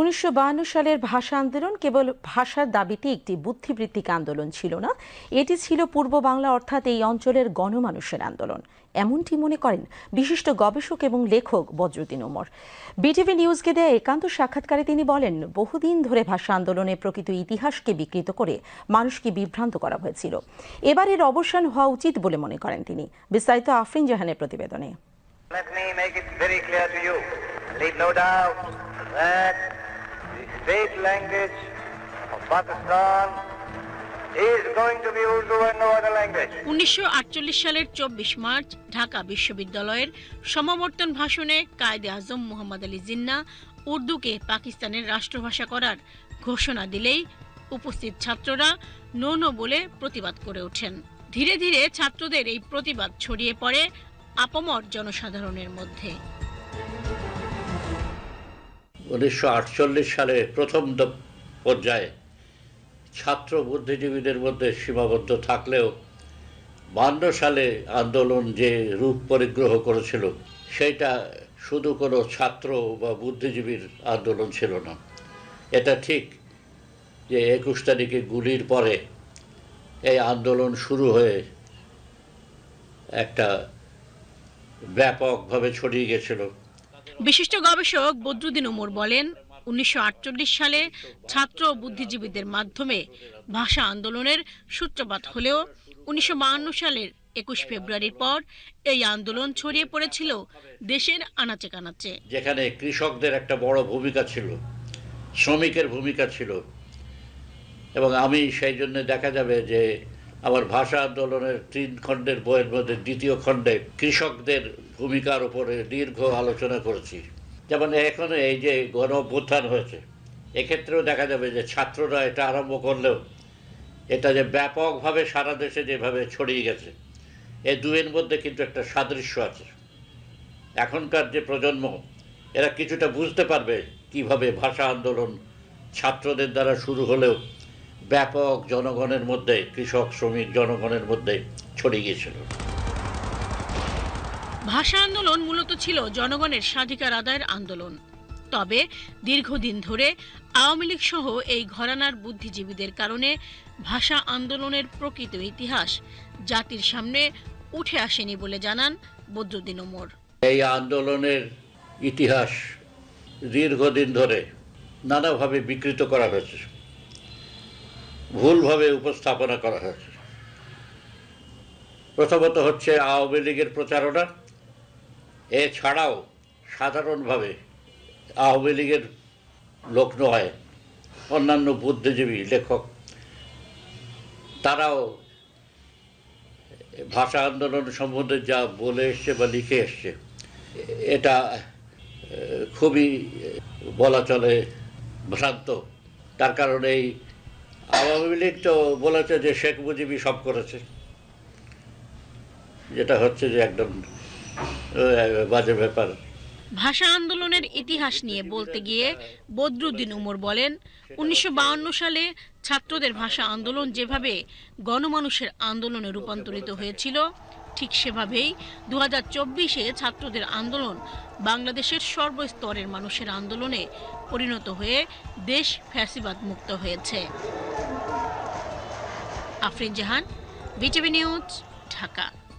উনিশশো সালের ভাষা আন্দোলন কেবল ভাষার দাবিতে একটি বুদ্ধিবৃত্তিক আন্দোলন ছিল না এটি ছিল পূর্ব বাংলা অর্থাৎ এই অঞ্চলের গণমানুষের আন্দোলন। এমনটি মনে করেন বিশিষ্ট গবেষক এবং লেখক বজরুদ্দিন ওমর। বিটিভি নিউজকে দেয়া একান্ত সাক্ষাৎকারে তিনি বলেন বহুদিন ধরে ভাষা আন্দোলনের প্রকৃত ইতিহাসকে বিকৃত করে মানুষকে বিভ্রান্ত করা হয়েছিল। এবার এর অবসান হওয়া উচিত বলে মনে করেন তিনি। বিস্তারিত আফরিন জাহানের প্রতিবেদনে। Let me make it very clear to you, leave no doubt that state language of Pakistan is সালের চব্বিশ মার্চ ঢাকা বিশ্ববিদ্যালয়ের সমাবর্তন ভাষণে কায়েদে আজম মোহাম্মদ আলী জিন্না উর্দুকে পাকিস্তানের রাষ্ট্রভাষা করার ঘোষণা দিলেই উপস্থিত ছাত্ররা নো নো বলে প্রতিবাদ করে ওঠেন। ধীরে ধীরে ছাত্রদের এই প্রতিবাদ ছড়িয়ে পড়ে আপামর জনসাধারণের মধ্যে। উনিশশো আটচল্লিশ সালে প্রথম পর্যায়ে ছাত্র বুদ্ধিজীবীদের মধ্যে সীমাবদ্ধ থাকলেও বান্ন সালে আন্দোলন যে রূপ পরিগ্রহ করেছিল সেটা শুধু কোনো ছাত্র বা বুদ্ধিজীবীর আন্দোলন ছিল না। এটা ঠিক যে একুশ তারিখে গুলির পরে এই আন্দোলন শুরু হয়ে একটা ব্যাপকভাবে ছড়িয়ে গেছিল। বিশিষ্ট গবেষক বদরুদ্দিন ওমর বলেন, উনিশশো আটচল্লিশ সালে ছাত্র বুদ্ধিজীবীদের মাধ্যমে ভাষা আন্দোলনের সূত্রপাত হলেও উনিশশো সালের একুশ ফেব্রুয়ারির পর এই আন্দোলন ছড়িয়ে পড়েছিল দেশের আনাচে কানাচে যেখানে কৃষকদের একটা বড় ভূমিকা ছিল, শ্রমিকের ভূমিকা ছিল। এবং আমি সেই জন্য দেখা যাবে যে আমার ভাষা আন্দোলনের তিন খণ্ডের বইয়ের মধ্যে দ্বিতীয় খণ্ডে কৃষকদের ভূমিকার উপরে দীর্ঘ আলোচনা করেছি। যেমন এখন এই যে গণ অভ্যুত্থান হয়েছে, এক্ষেত্রেও দেখা যাবে যে ছাত্ররা এটা আরম্ভ করলেও এটা যে ব্যাপকভাবে সারা দেশে যেভাবে ছড়িয়ে গেছে এই দুয়ের মধ্যে কিন্তু একটা সাদৃশ্য আছে। এখনকার যে প্রজন্ম, এরা কিছুটা বুঝতে পারবে কীভাবে ভাষা আন্দোলন ছাত্রদের দ্বারা শুরু হলেও ব্যাপক জনগণের মধ্যে কৃষক শ্রমিক জনগণের মধ্যে ছড়িয়ে গিয়েছিল। ভাষা আন্দোলন মূলত ছিল জনগণের স্বাধিকার আদায়ের আন্দোলন। তবে দীর্ঘদিন ধরে আওয়ামী লীগ সহ এই ঘরানার বুদ্ধিজীবীদের কারণে ভাষা আন্দোলনের প্রকৃত ইতিহাস জাতির সামনে উঠে আসেনি বলে জানান বদরুদ্দিন ওমর। এই আন্দোলনের ইতিহাস দীর্ঘদিন ধরে নানাভাবে বিকৃত করা হয়েছে। ভুলভাবে উপস্থাপনা করা হয়েছে। প্রথমত হচ্ছে আওয়ামী লীগের প্রচারণা। এছাড়াও সাধারণভাবে আওয়ামী লীগের লোক নয়, অন্যান্য বুদ্ধিজীবী লেখক, তারাও ভাষা আন্দোলন সম্বন্ধে যা বলে এসছে বা লিখে এসছে, এটা খুবই বলা চলে ভ্রান্ত। তার কারণে এই আওয়ামী লীগ তো বলেছে যে শেখ মুজিবই সব করেছে। যেটা হচ্ছে যে একদম বাজে ব্যাপার। ভাষা আন্দোলনের ইতিহাস নিয়ে বলতে গিয়ে বদরুদ্দিন উমর বলেন, উনিশশো সালে ছাত্রদের ভাষা আন্দোলন যেভাবে গণমানুষের আন্দোলনে রূপান্তরিত হয়েছিল, ঠিক সেভাবেই দু হাজার চব্বিশে ছাত্রদের আন্দোলন বাংলাদেশের সর্বস্তরের মানুষের আন্দোলনে পরিণত হয়ে দেশ ফ্যাসিবাদ মুক্ত হয়েছে। Afrin Jahan BTV news Dhaka.